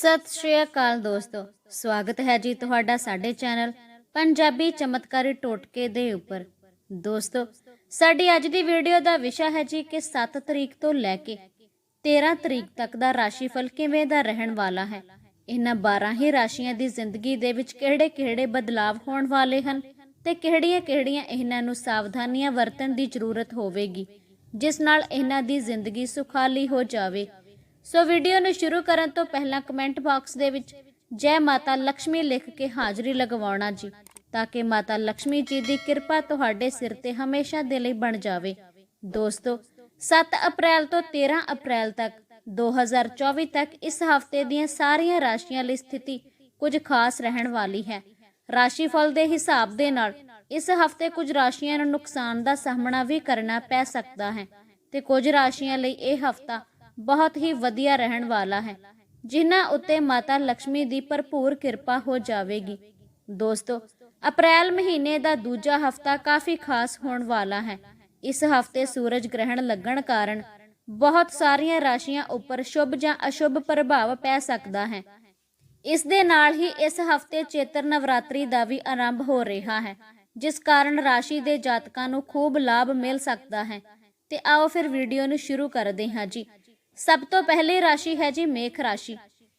ਸਤਿ ਸ਼੍ਰੀ ਅਕਾਲ ਦੋਸਤੋ। ਸਵਾਗਤ ਹੈ ਜੀ ਤੁਹਾਡਾ ਸਾਡੇ ਚੈਨਲ ਪੰਜਾਬੀ ਚਮਤਕਾਰੀ ਟੋਟਕੇ ਦੇ ਉੱਪਰ। ਦੋਸਤੋ, ਸਾਡੀ ਅੱਜ ਦੀ ਵੀਡੀਓ ਦਾ ਵਿਸ਼ਾ ਹੈ ਜੀ ਕਿ 7 ਤਰੀਕ ਤੋਂ ਲੈ ਕੇ 13 ਤਰੀਕ ਤੱਕ ਦਾ ਰਾਸ਼ੀਫਲ ਕਿਵੇਂ ਦਾ ਰਹਿਣ ਵਾਲਾ ਹੈ। ਇਹਨਾਂ 12 ਹੀ ਰਾਸ਼ੀਆਂ ਦੀ ਜ਼ਿੰਦਗੀ ਦੇ ਵਿੱਚ ਕਿਹੜੇ-ਕਿਹੜੇ ਬਦਲਾਵ ਹੋਣ ਵਾਲੇ ਹਨ ਤੇ ਕਿਹੜੀਆਂ-ਕਿਹੜੀਆਂ ਇਹਨਾਂ ਨੂੰ ਸਾਵਧਾਨੀਆਂ ਵਰਤਣ ਦੀ ਜ਼ਰੂਰਤ ਹੋਵੇਗੀ, ਜਿਸ ਨਾਲ ਇਹਨਾਂ ਦੀ ਜ਼ਿੰਦਗੀ ਸੁਖਾਲੀ ਹੋ ਜਾਵੇ ਸੋ ਵੀਡੀਓ ਨੂੰ ਸ਼ੁਰੂ ਕਰਨ ਤੋਂ ਪਹਿਲਾਂ ਕਮੈਂਟ ਬਾਕਸ ਦੇ ਵਿੱਚ ਜੈ ਮਾਤਾ ਲక్ష్ਮੀ ਲਿਖ ਕੇ ਹਾਜ਼ਰੀ ਲਗਵਾਉਣਾ ਜੀ, ਤਾਂ ਕਿ ਮਾਤਾ ਲక్ష్ਮੀ ਜੀ ਦੀ ਕਿਰਪਾ ਤੁਹਾਡੇ ਸਿਰ ਤੇ ਹਮੇਸ਼ਾ ਦੇ ਲਈ ਬਣ ਜਾਵੇ। ਦੋਸਤੋ 7 ਅਪ੍ਰੈਲ ਤੋਂ 13 ਅਪ੍ਰੈਲ ਤੱਕ 2024 ਤੱਕ ਇਸ ਹਫ਼ਤੇ ਦੀਆਂ ਸਾਰੀਆਂ ਰਾਸ਼ੀਆਂ ਲਈ ਸਥਿਤੀ ਕੁਝ ਖਾਸ ਰਹਿਣ ਵਾਲੀ ਹੈ। ਰਾਸ਼ੀ ਫਲ ਦੇ ਹਿਸਾਬ ਦੇ ਨਾਲ ਇਸ ਹਫ਼ਤੇ ਕੁਝ ਰਾਸ਼ੀਆਂ ਨੂੰ ਨੁਕਸਾਨ ਦਾ ਸਾਹਮਣਾ ਵੀ ਕਰਨਾ ਪੈ ਸਕਦਾ ਹੈ ਤੇ ਕੁਝ ਰਾਸ਼ੀਆਂ ਲਈ ਇਹ ਹਫਤਾ ਬਹੁਤ ਹੀ ਵਧੀਆ ਰਹਿਣ ਵਾਲਾ ਹੈ, ਜਿਨ੍ਹਾਂ ਉੱਤੇ ਮਾਤਾ ਲక్ష్ਮੀ ਦੀ ਭਰਪੂਰ ਕਿਰਪਾ ਹੋ ਜਾਵੇਗੀ। ਦੋਸਤੋ, ਅਪ੍ਰੈਲ ਮਹੀਨੇ ਦਾ ਦੂਜਾ ਹਫਤਾ ਕਾਫੀ ਖਾਸ ਹੋਣ ਵਾਲਾ ਹੈ। ਇਸ ਹਫ਼ਤੇ ਸੂਰਜ ਗ੍ਰਹਿਣ ਲੱਗਣ ਕਾਰਨ ਬਹੁਤ ਸਾਰੀਆਂ ਰਾਸ਼ੀਆਂ ਉੱਪਰ ਸ਼ੁਭ ਜਾਂ ਅਸ਼ੁਭ ਪ੍ਰਭਾਵ ਪੈ ਸਕਦਾ ਹੈ। ਇਸ ਦੇ ਨਾਲ ਹੀ ਇਸ ਹਫ਼ਤੇ ਚੇਤਰ ਨਵਰਾਤਰੀ ਦਾ ਵੀ ਆਰੰਭ ਹੋ ਰਿਹਾ ਹੈ, ਜਿਸ ਕਾਰਨ ਰਾਸ਼ੀ ਦੇ ਜਾਤਕਾਂ ਨੂੰ ਖੂਬ ਲਾਭ ਮਿਲ ਸਕਦਾ ਹੈ। ਤੇ ਆਓ ਫਿਰ ਵੀਡੀਓ ਨੂੰ ਸ਼ੁਰੂ ਕਰਦੇ ਹਾਂ ਜੀ। ਸਭ ਤੋਂ ਪਹਿਲੀ ਰਾਸ਼ੀ ਹੈ ਜੀ ਮੇਖ ਰਾਸ਼ੀ।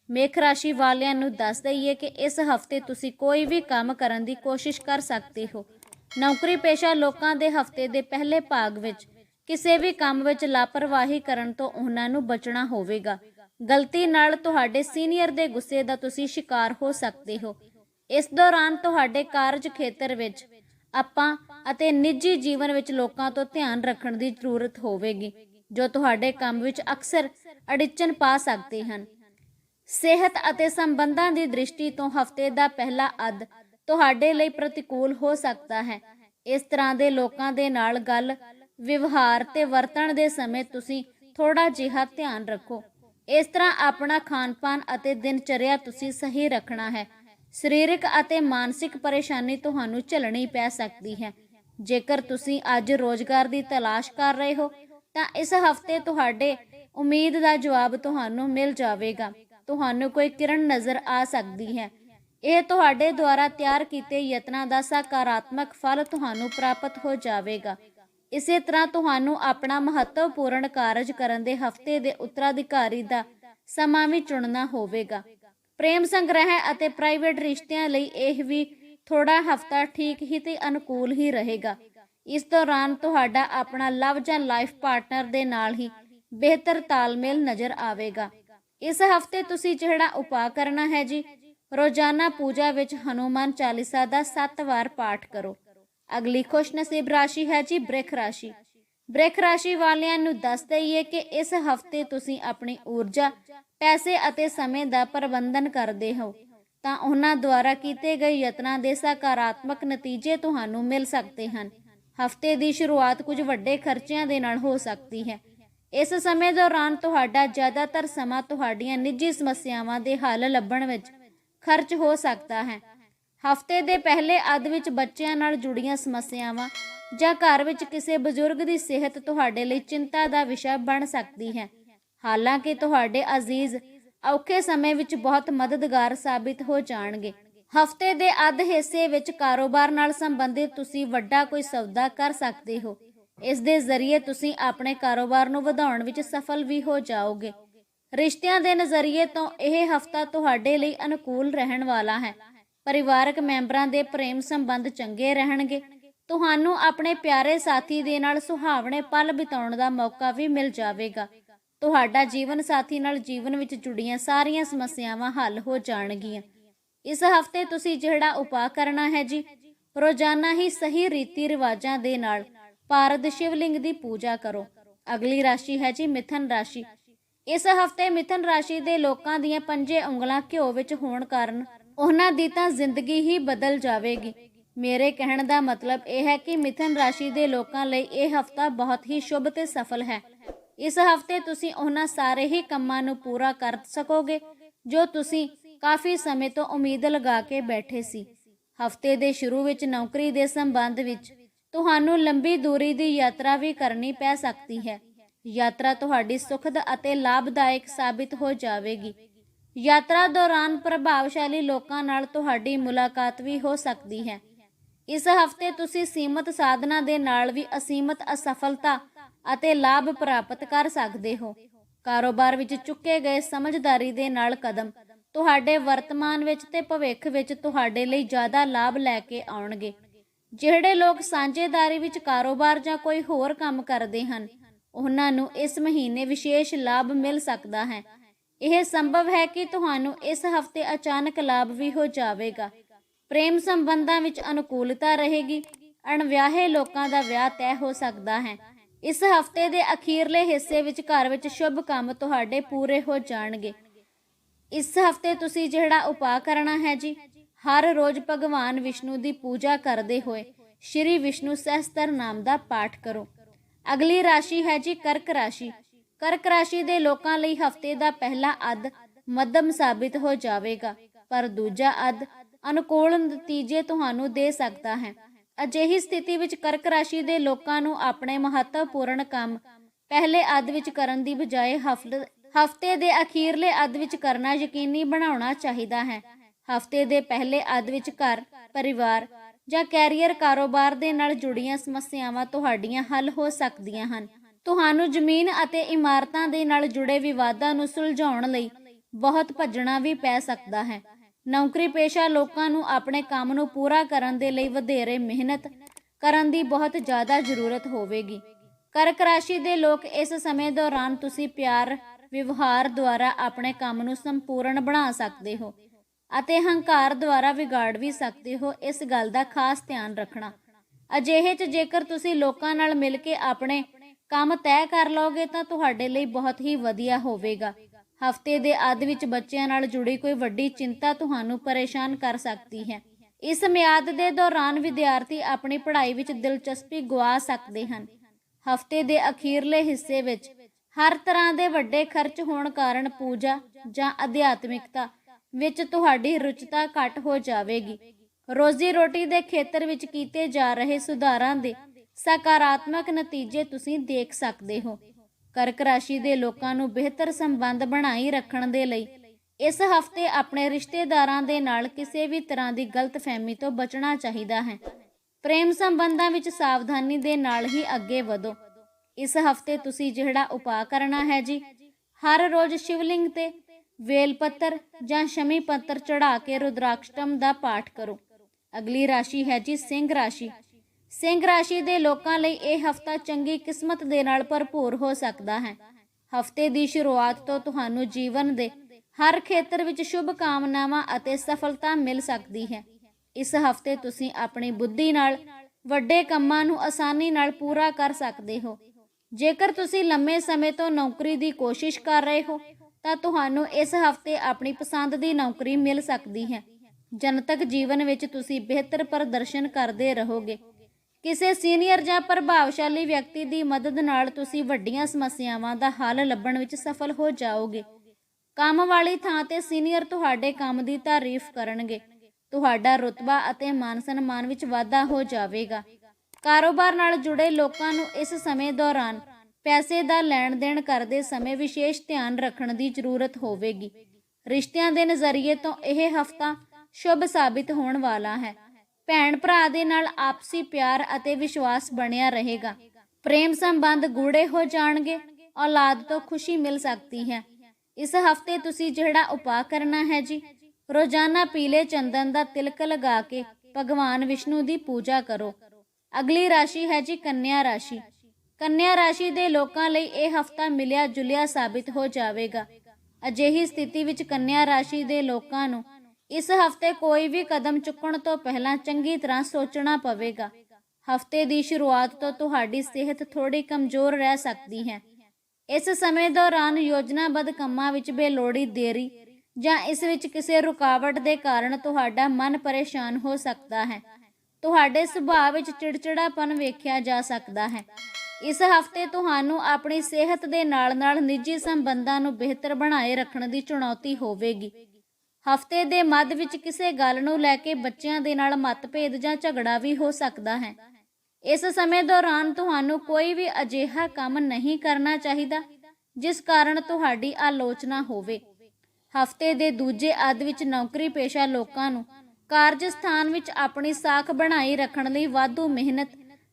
ਮੇਖ ਰਾਸ਼ੀ ਵਾਲਿਆਂ ਨੂੰ ਦੱਸ ਦਈਏ ਕਿ ਇਸ ਹਫ਼ਤੇ ਤੁਸੀਂ ਕੋਈ ਵੀ ਕੰਮ ਕਰਨ ਦੀ ਕੋਸ਼ਿਸ਼ ਕਰ ਸਕਦੇ ਹੋ। ਨੌਕਰੀ ਪੇਸ਼ਾ ਲੋਕਾਂ ਦੇ ਹਫ਼ਤੇ ਦੇ ਪਹਿਲੇ ਭਾਗ ਵਿੱਚ, ਕਿਸੇ ਵੀ ਕੰਮ ਵਿੱਚ ਲਾਪਰਵਾਹੀ ਕਰਨ ਤੋਂ ਉਹਨਾਂ ਨੂੰ ਬਚਣਾ ਹੋਵੇਗਾ। ਗਲਤੀ ਨਾਲ ਤੁਹਾਡੇ ਸੀਨੀਅਰ ਦੇ ਗੁੱਸੇ ਦਾ ਤੁਸੀਂ ਸ਼ਿਕਾਰ ਹੋ ਸਕਦੇ ਹੋ। ਇਸ ਦੌਰਾਨ ਤੁਹਾਡੇ ਕਾਰਜ ਖੇਤਰ ਵਿੱਚ ਆਪਾਂ ਅਤੇ ਨਿੱਜੀ ਜੀਵਨ ਵਿੱਚ ਲੋਕਾਂ ਤੋਂ ਧਿਆਨ ਰੱਖਣ ਦੀ ਜ਼ਰੂਰਤ ਹੋਵੇਗੀ। ਜੋ ਤੁਹਾਡੇ ਕੰਮ ਵਿੱਚ ਅਕਸਰ ਅੜਿੱਚਨ ਪਾ ਸਕਦੇ ਹਨ। ਸਿਹਤ ਅਤੇ ਸੰਬੰਧਾਂ ਦੀ ਦ੍ਰਿਸ਼ਟੀ ਤੋਂ ਹਫ਼ਤੇ ਦਾ ਪਹਿਲਾ ਅੱਧ ਤੁਹਾਡੇ ਲਈ ਪ੍ਰਤੀਕੂਲ ਹੋ ਸਕਦਾ ਹੈ। ਇਸ ਤਰ੍ਹਾਂ ਦੇ ਲੋਕਾਂ ਦੇ ਨਾਲ ਗੱਲ, ਵਿਵਹਾਰ ਤੇ ਵਰਤਣ ਦੇ ਸਮੇਂ ਤੁਸੀਂ ਥੋੜਾ ਜਿਹਾ ਧਿਆਨ ਰੱਖੋ। ਇਸ ਤਰ੍ਹਾਂ ਆਪਣਾ ਖਾਣ-ਪਾਨ ਅਤੇ ਦਿਨਚਰਿਆ ਤੁਸੀਂ ਸਹੀ ਰੱਖਣਾ ਹੈ। ਸਰੀਰਕ ਅਤੇ ਮਾਨਸਿਕ ਪਰੇਸ਼ਾਨੀ ਤੁਹਾਨੂੰ ਝੱਲਣੀ ਪੈ ਸਕਦੀ ਹੈ। ਜੇਕਰ ਤੁਸੀਂ ਅੱਜ ਰੋਜ਼ਗਾਰ ਦੀ ਤਲਾਸ਼ ਕਰ ਰਹੇ ਹੋ ਤਾਂ ਇਸ ਹਫ਼ਤੇ ਤੁਹਾਡੇ ਉਮੀਦ ਦਾ ਜਵਾਬ ਤੁਹਾਨੂੰ ਮਿਲ ਜਾਵੇਗਾ। ਤੁਹਾਨੂੰ ਕੋਈ ਕਿਰਨ ਨਜ਼ਰ ਆ ਸਕਦੀ ਹੈ। ਇਹ ਤੁਹਾਡੇ ਦੁਆਰਾ ਤਿਆਰ ਕੀਤੇ ਯਤਨਾਂ ਦਾ ਸਕਾਰਾਤਮਕ ਫਲ ਤੁਹਾਨੂੰ ਪ੍ਰਾਪਤ ਹੋ ਜਾਵੇਗਾ। ਇਸੇ ਤਰ੍ਹਾਂ ਤੁਹਾਨੂੰ ਆਪਣਾ ਮਹੱਤਵਪੂਰਨ ਕਾਰਜ ਕਰਨ ਦੇ ਹਫ਼ਤੇ ਦੇ ਉੱਤਰਾਧਿਕਾਰੀ ਦਾ ਸਮਾਂ ਵੀ ਚੁਣਨਾ ਹੋਵੇਗਾ। ਪ੍ਰੇਮ ਸੰਗ੍ਰਹਿ ਅਤੇ ਪ੍ਰਾਈਵੇਟ ਰਿਸ਼ਤਿਆਂ ਲਈ ਇਹ ਵੀ ਥੋੜਾ ਹਫਤਾ ਠੀਕ ਹੀ ਤੇ ਅਨੁਕੂਲ ਹੀ ਰਹੇਗਾ। ਇਸ ਦੌਰਾਨ ਤੁਹਾਡਾ ਆਪਣਾ ਲਵ ਜਾਂ ਲਾਈਫ ਪਾਰਟਨਰ ਦੇ ਨਾਲ ਹੀ ਬਿਹਤਰ ਤਾਲਮੇਲ ਨਜ਼ਰ ਆਵੇਗਾ। ਇਸ ਹਫ਼ਤੇ ਤੁਸੀਂ ਜਿਹੜਾ ਉਪਾਅ ਕਰਨਾ ਹੈ ਜੀ, ਰੋਜ਼ਾਨਾ ਪੂਜਾ ਵਿੱਚ ਹਨੂਮਾਨ ਚਾਲੀਸਾ ਦਾ 7 ਵਾਰ ਪਾਠ ਕਰੋ। ਅਗਲੀ ਖੁਸ਼ਨਸੀਬ ਰਾਸ਼ੀ ਹੈ ਜੀ ਬ੍ਰਿਖ ਰਾਸ਼ੀ। ਬ੍ਰਿਖ ਰਾਸ਼ੀ ਵਾਲਿਆਂ ਨੂੰ ਦੱਸ ਦਈਏ ਕਿ ਇਸ ਹਫ਼ਤੇ ਤੁਸੀਂ ਆਪਣੀ ਊਰਜਾ, ਪੈਸੇ ਅਤੇ ਸਮੇਂ ਦਾ ਪ੍ਰਬੰਧਨ ਕਰਦੇ ਹੋ। ਤਾਂ ਉਹਨਾਂ ਦੁਆਰਾ ਕੀਤੇ ਗਏ ਯਤਨਾਂ ਦੇ ਸਕਾਰਾਤਮਕ ਨਤੀਜੇ ਤੁਹਾਨੂੰ ਮਿਲ ਸਕਦੇ ਹਨ। ਹਫ਼ਤੇ ਦੀ ਸ਼ੁਰੂਆਤ ਕੁਝ ਵੱਡੇ ਖਰਚਿਆਂ ਦੇ ਨਾਲ ਹੋ ਸਕਦੀ ਹੈ। ਇਸ ਸਮੇਂ ਦੌਰਾਨ ਤੁਹਾਡਾ ਜ਼ਿਆਦਾਤਰ ਸਮਾਂ ਤੁਹਾਡੀਆਂ ਨਿੱਜੀ ਸਮੱਸਿਆਵਾਂ ਦੇ ਹੱਲ ਲੱਭਣ ਵਿੱਚ ਖਰਚ ਹੋ ਸਕਦਾ ਹੈ। ਹਫ਼ਤੇ ਦੇ ਪਹਿਲੇ ਅੱਧ ਵਿੱਚ ਬੱਚਿਆਂ ਨਾਲ ਜੁੜੀਆਂ ਸਮੱਸਿਆਵਾਂ ਜਾਂ ਘਰ ਵਿੱਚ ਕਿਸੇ ਬਜ਼ੁਰਗ ਦੀ ਸਿਹਤ ਤੁਹਾਡੇ ਲਈ ਚਿੰਤਾ ਦਾ ਵਿਸ਼ਾ ਬਣ ਸਕਦੀ ਹੈ। ਹਾਲਾਂਕਿ ਤੁਹਾਡੇ ਅਜ਼ੀਜ਼ ਔਖੇ ਸਮੇਂ ਵਿੱਚ ਬਹੁਤ ਮਦਦਗਾਰ ਸਾਬਿਤ ਹੋ ਜਾਣਗੇ। ਹਫ਼ਤੇ ਦੇ ਅੱਧ ਹਿੱਸੇ ਵਿੱਚ ਕਾਰੋਬਾਰ ਨਾਲ ਸੰਬੰਧਿਤ ਤੁਸੀਂ ਵੱਡਾ ਕੋਈ ਸੌਦਾ ਕਰ ਸਕਦੇ ਹੋ। ਇਸ ਦੇ ਜ਼ਰੀਏ ਤੁਸੀਂ ਆਪਣੇ ਕਾਰੋਬਾਰ ਨੂੰ ਵਧਾਉਣ ਵਿੱਚ ਸਫਲ ਵੀ ਹੋ ਜਾਓਗੇ। ਰਿਸ਼ਤਿਆਂ ਦੇ ਨਜ਼ਰੀਏ ਤੋਂ ਇਹ ਹਫਤਾ ਤੁਹਾਡੇ ਲਈ ਅਨੁਕੂਲ ਰਹਿਣ ਵਾਲਾ ਹੈ। ਪਰਿਵਾਰਕ ਮੈਂਬਰਾਂ ਦੇ ਪ੍ਰੇਮ ਸੰਬੰਧ ਚੰਗੇ ਰਹਿਣਗੇ। ਤੁਹਾਨੂੰ ਆਪਣੇ ਪਿਆਰੇ ਸਾਥੀ ਦੇ ਨਾਲ ਸੁਹਾਵਣੇ ਪਲ ਬਿਤਾਉਣ ਦਾ ਮੌਕਾ ਵੀ ਮਿਲ ਜਾਵੇਗਾ। ਤੁਹਾਡਾ ਜੀਵਨ ਸਾਥੀ ਨਾਲ ਜੀਵਨ ਵਿੱਚ ਜੁੜੀਆਂ ਸਾਰੀਆਂ ਸਮੱਸਿਆਵਾਂ ਹੱਲ ਹੋ ਜਾਣਗੀਆਂ। ਇਸ ਹਫ਼ਤੇ ਤੁਸੀਂ ਜਿਹੜਾ ਉਪਾਅ ਕਰਨਾ ਹੈ ਜੀ, ਰੋਜ਼ਾਨਾ ਹੀ ਸਹੀ ਰੀਤੀ ਰਿਵਾਜਾਂ ਦੇ ਨਾਲ ਪਾਰਦ ਸ਼ਿਵਲਿੰਗ ਦੀ ਪੂਜਾ ਕਰੋ। ਅਗਲੀ ਰਾਸ਼ੀ ਹੈ ਜੀ ਮਿਥਨ ਰਾਸ਼ੀ। ਇਸ ਹਫ਼ਤੇ ਮਿਥਨ ਰਾਸ਼ੀ ਦੇ ਲੋਕਾਂ ਦੀਆਂ ਪੰਜੇ ਉਂਗਲਾਂ ਘਿਓ ਵਿੱਚ ਹੋਣ ਕਾਰਨ ਉਹਨਾਂ ਦੀ ਤਾਂ ਜ਼ਿੰਦਗੀ ਹੀ ਬਦਲ ਜਾਵੇਗੀ। ਮੇਰੇ ਕਹਿਣ ਦਾ ਮਤਲਬ ਇਹ ਹੈ ਕਿ ਮਿਥਨ ਰਾਸ਼ੀ ਦੇ ਲੋਕਾਂ ਲਈ ਇਹ ਹਫਤਾ ਬਹੁਤ ਹੀ ਸ਼ੁਭ ਤੇ ਸਫਲ ਹੈ। ਇਸ ਹਫ਼ਤੇ ਤੁਸੀਂ ਉਹਨਾਂ ਸਾਰੇ ਹੀ ਕੰਮਾਂ ਨੂੰ ਪੂਰਾ ਕਰ ਸਕੋਗੇ, ਜੋ ਤੁਸੀਂ ਕਾਫੀ ਸਮੇਂ ਤੋਂ ਉਮੀਦ ਲਗਾ ਕੇ ਬੈਠੇ ਸੀ। ਹਫ਼ਤੇ ਦੇ ਸ਼ੁਰੂ ਵਿੱਚ ਨੌਕਰੀ ਦੇ ਸੰਬੰਧ ਵਿੱਚ ਤੁਹਾਨੂੰ ਲੰਬੀ ਦੂਰੀ ਦੀ ਯਾਤਰਾ ਵੀ ਕਰਨੀ ਪੈ ਸਕਦੀ ਹੈ। ਯਾਤਰਾ ਤੁਹਾਡੀ ਸੁਖਦ ਅਤੇ ਲਾਭਦਾਇਕ ਸਾਬਿਤ ਹੋ ਜਾਵੇਗੀ। ਯਾਤਰਾ ਦੌਰਾਨ ਪ੍ਰਭਾਵਸ਼ਾਲੀ ਲੋਕਾਂ ਨਾਲ ਤੁਹਾਡੀ ਮੁਲਾਕਾਤ ਵੀ ਹੋ ਸਕਦੀ ਹੈ। ਇਸ ਹਫ਼ਤੇ ਤੁਸੀਂ ਸੀਮਤ ਸਾਧਨਾਂ ਦੇ ਨਾਲ ਵੀ ਅਸੀਮਤ ਅਸਫਲਤਾ ਅਤੇ ਲਾਭ ਪ੍ਰਾਪਤ ਕਰ ਸਕਦੇ ਹੋ। ਕਾਰੋਬਾਰ ਵਿੱਚ ਚੁੱਕੇ ਗਏ ਸਮਝਦਾਰੀ ਦੇ ਨਾਲ ਕਦਮ ਤੁਹਾਡੇ ਵਰਤਮਾਨ ਵਿੱਚ ਤੇ ਭਵਿੱਖ ਵਿੱਚ ਤੁਹਾਡੇ ਲਈ ਜ਼ਿਆਦਾ ਲਾਭ ਲੈ ਕੇ ਆਉਣਗੇ। ਜਿਹੜੇ ਲੋਕ ਸਾਂਝੇਦਾਰੀ ਵਿੱਚ ਕਾਰੋਬਾਰ ਜਾਂ ਕੋਈ ਹੋਰ ਕੰਮ ਕਰਦੇ ਹਨ, ਉਹਨਾਂ ਨੂੰ ਇਸ ਮਹੀਨੇ ਵਿਸ਼ੇਸ਼ ਲਾਭ ਮਿਲ ਸਕਦਾ ਹੈ। ਇਹ ਸੰਭਵ ਹੈ ਕਿ ਤੁਹਾਨੂੰ ਇਸ ਹਫ਼ਤੇ ਅਚਾਨਕ ਲਾਭ ਵੀ ਹੋ ਜਾਵੇਗਾ। ਪ੍ਰੇਮ ਸੰਬੰਧਾਂ ਵਿੱਚ ਅਨੁਕੂਲਤਾ ਰਹੇਗੀ, ਅਣਵਿਆਹੇ ਲੋਕਾਂ ਦਾ ਵਿਆਹ ਤੈਅ ਹੋ ਸਕਦਾ ਹੈ। ਇਸ ਹਫ਼ਤੇ ਦੇ ਅਖੀਰਲੇ ਹਿੱਸੇ ਵਿੱਚ ਘਰ ਵਿੱਚ ਸ਼ੁਭ ਕੰਮ ਤੁਹਾਡੇ ਪੂਰੇ ਹੋ ਜਾਣਗੇ। ਇਸ ਹਫ਼ਤੇ ਤੁਸੀਂ ਜਿਹੜਾ ਉਪਾਅ ਕਰਨਾ ਹੈ ਜੀ, ਹਰ ਰੋਜ਼ ਭਗਵਾਨ ਵਿਸ਼ਨੂੰ ਦੀ ਪੂਜਾ ਕਰਦੇ ਹੋਏ ਸ਼੍ਰੀ ਵਿਸ਼ਨੂੰ ਸਹਸਤਰ ਨਾਮ ਦਾ ਪਾਠ ਕਰੋ। ਅਗਲੀ ਰਾਸ਼ੀ ਹੈ ਜੀ ਕਰਕ ਰਾਸ਼ੀ। ਕਰਕ ਰਾਸ਼ੀ ਦੇ ਲੋਕਾਂ ਲਈ ਹਫ਼ਤੇ ਦਾ ਪਹਿਲਾ ਅੱਧ ਮੱਧਮ ਸਾਬਿਤ ਹੋ ਜਾਵੇਗਾ, ਪਰ ਦੂਜਾ ਅੱਧ ਅਨੁਕੂਲ ਨਤੀਜੇ ਤੁਹਾਨੂੰ ਦੇ ਸਕਦਾ ਹੈ। ਅਜਿਹੀ ਸਥਿਤੀ ਵਿੱਚ ਕਰਕ ਰਾਸ਼ੀ ਦੇ ਲੋਕਾਂ ਨੂੰ ਆਪਣੇ ਮਹੱਤਵਪੂਰਨ ਕੰਮ ਪਹਿਲੇ ਅੱਧ ਵਿੱਚ ਕਰਨ ਦੀ ਬਜਾਏ ਹਫ਼ਤੇ ਹਫ਼ਤੇ ਦੇ ਅਖੀਰਲੇ ਅੱਧ ਵਿੱਚ ਕਰਨਾ ਯਕੀਨੀ ਬਣਾਉਣਾ ਚਾਹੀਦਾ ਹੈ। ਹਫ਼ਤੇ ਦੇ ਪਹਿਲੇ ਅੱਧ ਵਿੱਚ ਘਰ, ਪਰਿਵਾਰ ਜਾਂ ਕੈਰੀਅਰ ਕਾਰੋਬਾਰ ਦੇ ਨਾਲ ਜੁੜੀਆਂ ਸਮੱਸਿਆਵਾਂ ਤੁਹਾਡੀਆਂ ਹੱਲ ਹੋ ਸਕਦੀਆਂ ਹਨ। ਤੁਹਾਨੂੰ ਜ਼ਮੀਨ ਅਤੇ ਇਮਾਰਤਾਂ ਦੇ ਨਾਲ ਜੁੜੇ ਵਿਵਾਦਾਂ ਨੂੰ ਸੁਲਝਾਉਣ ਲਈ ਬਹੁਤ ਭੱਜਣਾ ਵੀ ਪੈ ਸਕਦਾ ਹੈ। ਨੌਕਰੀ ਪੇਸ਼ਾ ਲੋਕਾਂ ਨੂੰ ਆਪਣੇ ਕੰਮ ਨੂੰ ਪੂਰਾ ਕਰਨ ਦੇ ਲਈ ਵਧੇਰੇ ਮਿਹਨਤ ਕਰਨ ਦੀ ਬਹੁਤ ਜ਼ਿਆਦਾ ਜ਼ਰੂਰਤ ਹੋਵੇਗੀ। ਕਰਕ ਰਾਸ਼ੀ ਦੇ ਲੋਕ ਇਸ ਸਮੇਂ ਦੌਰਾਨ ਤੁਸੀਂ ਪਿਆਰ ਵਿਵਹਾਰ ਦੁਆਰਾ ਆਪਣੇ ਕੰਮ ਨੂੰ ਸੰਪੂਰਨ ਬਣਾ ਸਕਦੇ ਹੋ ਅਤੇ ਹੰਕਾਰ ਦੁਆਰਾ ਵਿਗਾੜ ਵੀ ਸਕਦੇ ਹੋ, ਇਸ ਗੱਲ ਦਾ ਖਾਸ ਧਿਆਨ ਰੱਖਣਾ। ਅਜਿਹੇ 'ਚ ਜੇਕਰ ਤੁਸੀਂ ਲੋਕਾਂ ਨਾਲ ਮਿਲ ਕੇ ਆਪਣੇ ਕੰਮ ਤੈਅ ਕਰ ਲਓਗੇ ਤਾਂ ਤੁਹਾਡੇ ਲਈ ਬਹੁਤ ਹੀ ਵਧੀਆ ਹੋਵੇਗਾ। ਹਫ਼ਤੇ ਦੇ ਅੱਧ ਵਿੱਚ ਬੱਚਿਆਂ ਨਾਲ ਜੁੜੀ ਕੋਈ ਵੱਡੀ ਚਿੰਤਾ ਤੁਹਾਨੂੰ ਪਰੇਸ਼ਾਨ ਕਰ ਸਕਦੀ ਹੈ। ਇਸ ਮਿਆਦ ਦੇ ਦੌਰਾਨ ਵਿਦਿਆਰਥੀ ਆਪਣੀ ਪੜ੍ਹਾਈ ਵਿੱਚ ਦਿਲਚਸਪੀ ਗਵਾ ਸਕਦੇ ਹਨ। ਹਫ਼ਤੇ ਦੇ ਅਖੀਰਲੇ ਹਿੱਸੇ ਵਿੱਚ ਹਰ ਤਰ੍ਹਾਂ ਦੇ ਵੱਡੇ ਖਰਚ ਹੋਣ ਕਾਰਨ ਪੂਜਾ ਜਾਂ ਅਧਿਆਤਮਿਕਤਾ ਵਿੱਚ ਤੁਹਾਡੀ ਰੁਚਤਾ ਘੱਟ ਹੋ ਜਾਵੇਗੀ। ਰੋਜ਼ੀ ਰੋਟੀ ਦੇ ਖੇਤਰ ਵਿੱਚ ਕੀਤੇ ਜਾ ਰਹੇ ਸੁਧਾਰਾਂ ਦੇ ਸਕਾਰਾਤਮਕ ਨਤੀਜੇ ਤੁਸੀਂ ਦੇਖ ਸਕਦੇ ਹੋ। ਕਰਕ ਰਾਸ਼ੀ ਦੇ ਲੋਕਾਂ ਨੂੰ ਬਿਹਤਰ ਸੰਬੰਧ ਬਣਾਈ ਰੱਖਣ ਦੇ ਲਈ ਇਸ ਹਫ਼ਤੇ ਆਪਣੇ ਰਿਸ਼ਤੇਦਾਰਾਂ ਦੇ ਨਾਲ ਕਿਸੇ ਵੀ ਤਰ੍ਹਾਂ ਦੀ ਗਲਤਫਹਿਮੀ ਤੋਂ ਬਚਣਾ ਚਾਹੀਦਾ ਹੈ। ਪ੍ਰੇਮ ਸੰਬੰਧਾਂ ਵਿੱਚ ਸਾਵਧਾਨੀ ਦੇ ਨਾਲ ਹੀ ਅੱਗੇ ਵਧੋ। ਇਸ ਹਫ਼ਤੇ ਤੁਸੀਂ ਜਿਹੜਾ ਉਪਾਅ ਕਰਨਾ ਹੈ ਜੀ, ਹਰ ਰੋਜ਼ ਸ਼ਿਵਲਿੰਗ ਤੇ ਵੇਲ ਪੱਤਰ ਜਾਂ ਸ਼ਮੀ ਪੱਤਰ ਚੜਾ ਕੇ ਰੁਦਰਾਕਸ਼ਟਮ ਦਾ ਪਾਠ ਕਰੋ। ਅਗਲੀ ਰਾਸ਼ੀ ਹੈ ਜੀ ਸਿੰਘ ਰਾਸ਼ੀ। ਸਿੰਘ ਰਾਸ਼ੀ ਦੇ ਲੋਕਾਂ ਲਈ ਇਹ ਹਫਤਾ ਚੰਗੀ ਕਿਸਮਤ ਦੇ ਨਾਲ ਭਰਪੂਰ ਹੋ ਸਕਦਾ ਹੈ। ਹਫ਼ਤੇ ਦੀ ਸ਼ੁਰੂਆਤ ਤੋਂ ਤੁਹਾਨੂੰ ਜੀਵਨ ਦੇ ਹਰ ਖੇਤਰ ਵਿੱਚ ਸ਼ੁਭ ਕਾਮਨਾਵਾਂ ਅਤੇ ਸਫਲਤਾ ਮਿਲ ਸਕਦੀ ਹੈ। ਇਸ ਹਫ਼ਤੇ ਤੁਸੀਂ ਆਪਣੀ ਬੁੱਧੀ ਨਾਲ ਵੱਡੇ ਕੰਮਾਂ ਨੂੰ ਆਸਾਨੀ ਨਾਲ ਪੂਰਾ ਕਰ ਸਕਦੇ ਹੋ। ਜੇਕਰ ਤੁਸੀਂ ਲੰਮੇ ਸਮੇਂ ਤੋਂ ਨੌਕਰੀ ਦੀ ਕੋਸ਼ਿਸ਼ ਕਰ ਰਹੇ ਹੋ, ਤਾਂ ਤੁਹਾਨੂੰ ਇਸ ਹਫ਼ਤੇ ਆਪਣੀ ਪਸੰਦ ਦੀ ਨੌਕਰੀ ਮਿਲ ਸਕਦੀ ਹੈ। ਜਨਤਕ ਜੀਵਨ ਵਿੱਚ ਤੁਸੀਂ ਬਿਹਤਰ ਪ੍ਰਦਰਸ਼ਨ ਕਰਦੇ ਰਹੋਗੇ। ਕਿਸੇ ਸੀਨੀਅਰ ਜਾਂ ਪ੍ਰਭਾਵਸ਼ਾਲੀ ਵਿਅਕਤੀ ਦੀ ਮਦਦ ਨਾਲ ਤੁਸੀਂ ਵੱਡੀਆਂ ਸਮੱਸਿਆਵਾਂ ਦਾ ਹੱਲ ਲੱਭਣ ਵਿੱਚ ਸਫਲ ਹੋ ਜਾਓਗੇ। ਕੰਮ ਵਾਲੀ ਥਾਂ ਤੇ ਸੀਨੀਅਰ ਤੁਹਾਡੇ ਕੰਮ ਦੀ ਤਾਰੀਫ ਕਰਨਗੇ। ਤੁਹਾਡਾ ਰੁਤਬਾ ਅਤੇ ਮਾਨ ਸਨਮਾਨ ਵਿੱਚ ਵਾਧਾ ਹੋ ਜਾਵੇਗਾ। ਕਾਰੋਬਾਰ ਨਾਲ ਜੁੜੇ ਲੋਕਾਂ ਨੂੰ ਇਸ ਸਮੇਂ ਦੌਰਾਨ ਪੈਸੇ ਦਾ ਲੈਣ ਦੇਣ ਕਰਦੇ ਸਮੇਂ ਵਿਸ਼ੇਸ਼ ਧਿਆਨ ਰੱਖਣ ਦੀ ਜ਼ਰੂਰਤ ਹੋਵੇਗੀ। ਰਿਸ਼ਤਿਆਂ ਦੇ ਨਜ਼ਰੀਏ ਤੋਂ ਇਹ ਹਫਤਾ ਸ਼ੁਭ ਸਾਬਿਤ ਹੋਣ ਵਾਲਾ ਹੈ। ਭੈਣ ਭਰਾ ਦੇ ਨਾਲ ਆਪਸੀ ਪਿਆਰ ਅਤੇ ਵਿਸ਼ਵਾਸ ਬਣਿਆ ਰਹੇਗਾ। ਪ੍ਰੇਮ ਸੰਬੰਧ ਗੂੜੇ ਹੋ ਜਾਣਗੇ, ਔਲਾਦ ਤੋਂ ਖੁਸ਼ੀ ਮਿਲ ਸਕਦੀ ਹੈ। ਇਸ ਹਫ਼ਤੇ ਤੁਸੀਂ ਜਿਹੜਾ ਉਪਾਅ ਕਰਨਾ ਹੈ ਜੀ, ਰੋਜ਼ਾਨਾ ਪੀਲੇ ਚੰਦਨ ਦਾ ਤਿਲਕ ਲਗਾ ਕੇ ਭਗਵਾਨ ਵਿਸ਼ਨੂੰ ਦੀ ਪੂਜਾ ਕਰੋ। ਅਗਲੀ ਰਾਸ਼ੀ ਹੈ ਜੀ ਕੰਨਿਆ ਰਾਸ਼ੀ। ਕੰਨਿਆ ਰਾਸ਼ੀ ਦੇ ਲੋਕਾਂ ਲਈ ਇਹ ਹਫਤਾ ਮਿਲਿਆ ਜੁਲਿਆ ਸਾਬਿਤ ਹੋ ਜਾਵੇਗਾ। ਅਜਿਹੀ ਸਥਿਤੀ ਵਿੱਚ ਕੰਨਿਆ ਰਾਸ਼ੀ ਦੇ ਲੋਕਾਂ ਨੂੰ ਇਸ ਹਫ਼ਤੇ ਕੋਈ ਵੀ ਕਦਮ ਚੁੱਕਣ ਤੋਂ ਪਹਿਲਾਂ ਚੰਗੀ ਤਰ੍ਹਾਂ ਸੋਚਣਾ ਪਵੇਗਾ। ਹਫ਼ਤੇ ਦੀ ਸ਼ੁਰੂਆਤ ਤੋਂ ਤੁਹਾਡੀ ਸਿਹਤ ਥੋੜੀ ਕਮਜ਼ੋਰ ਰਹਿ ਸਕਦੀ ਹੈ। ਇਸ ਸਮੇਂ ਦੌਰਾਨ ਯੋਜਨਾਬੱਧ ਕੰਮਾਂ ਵਿੱਚ ਬੇਲੋੜੀ ਦੇਰੀ ਜਾਂ ਇਸ ਵਿੱਚ ਕਿਸੇ ਰੁਕਾਵਟ ਦੇ ਕਾਰਨ ਤੁਹਾਡਾ ਮਨ ਪਰੇਸ਼ਾਨ ਹੋ ਸਕਦਾ ਹੈ। ਤੁਹਾਡੇ ਸੁਭਾਅ ਵਿੱਚ ਚਿੜਚਿੜਾਪਨ ਵੇਖਿਆ ਜਾ ਸਕਦਾ ਹੈ। ਇਸ ਹਫ਼ਤੇ ਤੁਹਾਨੂੰ ਆਪਣੀ ਸਿਹਤ ਦੇ ਨਾਲ-ਨਾਲ ਨਿੱਜੀ ਸੰਬੰਧਾਂ ਨੂੰ ਬਿਹਤਰ ਬਣਾਏ ਰੱਖਣ ਦੀ ਚੁਣੌਤੀ ਹੋਵੇਗੀ। ਹਫ਼ਤੇ ਦੇ ਮੱਧ ਵਿੱਚ ਕਿਸੇ ਗੱਲ ਨੂੰ ਲੈ ਕੇ ਬੱਚਿਆਂ ਦੇ ਨਾਲ ਮਤਭੇਦ ਜਾਂ ਝਗੜਾ ਵੀ ਹੋ ਸਕਦਾ ਹੈ। ਇਸ ਸਮੇਂ ਦੌਰਾਨ ਤੁਹਾਨੂੰ ਕੋਈ ਵੀ ਅਜਿਹਾ ਕੰਮ ਨਹੀਂ ਕਰਨਾ ਚਾਹੀਦਾ, ਜਿਸ ਕਾਰਨ ਤੁਹਾਡੀ ਆਲੋਚਨਾ ਹੋਵੇ। ਹਫ਼ਤੇ ਦੇ ਦੂਜੇ ਅੱਧ ਵਿੱਚ ਨੌਕਰੀ ਪੇਸ਼ਾ ਲੋਕਾਂ ਨੂੰ ਕਾਰਜ ਸਥਾਨ ਵਿੱਚ ਆਪਣੀ ਸਾਖ ਬਣਾਈ ਰੱਖਣ ਲਈ ਵਾਧੂ ਮਿਹਨਤ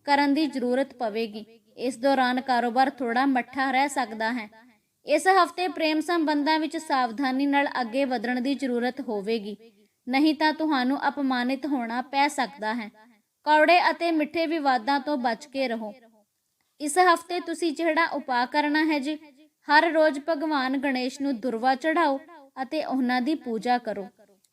ਕਰਨ ਦੀ ਜ਼ਰੂਰਤ ਪਵੇਗੀ। ਇਸ ਦੌਰਾਨ ਕਾਰੋਬਾਰ ਥੋੜਾ ਮੱਠਾ ਰਹਿ ਸਕਦਾ ਹੈ। ਇਸ ਹਫ਼ਤੇ ਪ੍ਰੇਮ ਸੰਬੰਧਾਂ ਵਿੱਚ ਸਾਵਧਾਨੀ ਨਾਲ ਅੱਗੇ ਵਧਣ ਦੀ ਜ਼ਰੂਰਤ ਹੋਵੇਗੀ। ਨਹੀਂ ਤਾਂ ਤੁਹਾਨੂੰ ਅਪਮਾਨਿਤ ਹੋਣਾ ਪੈ ਸਕਦਾ ਹੈ। ਕੌੜੇ ਅਤੇ ਮਿੱਠੇ ਵਿਵਾਦਾਂ ਤੋਂ ਬਚ ਕੇ ਰਹੋ। ਇਸ ਹਫ਼ਤੇ ਤੁਸੀਂ ਜਿਹੜਾ ਉਪਾਅ ਕਰਨਾ ਹੈ ਜੀ, ਹਰ ਰੋਜ਼ ਭਗਵਾਨ ਗਣੇਸ਼ ਨੂੰ ਦੁਰਵਾ ਚੜਾਓ ਅਤੇ ਉਹਨਾਂ ਦੀ ਪੂਜਾ ਕਰੋ।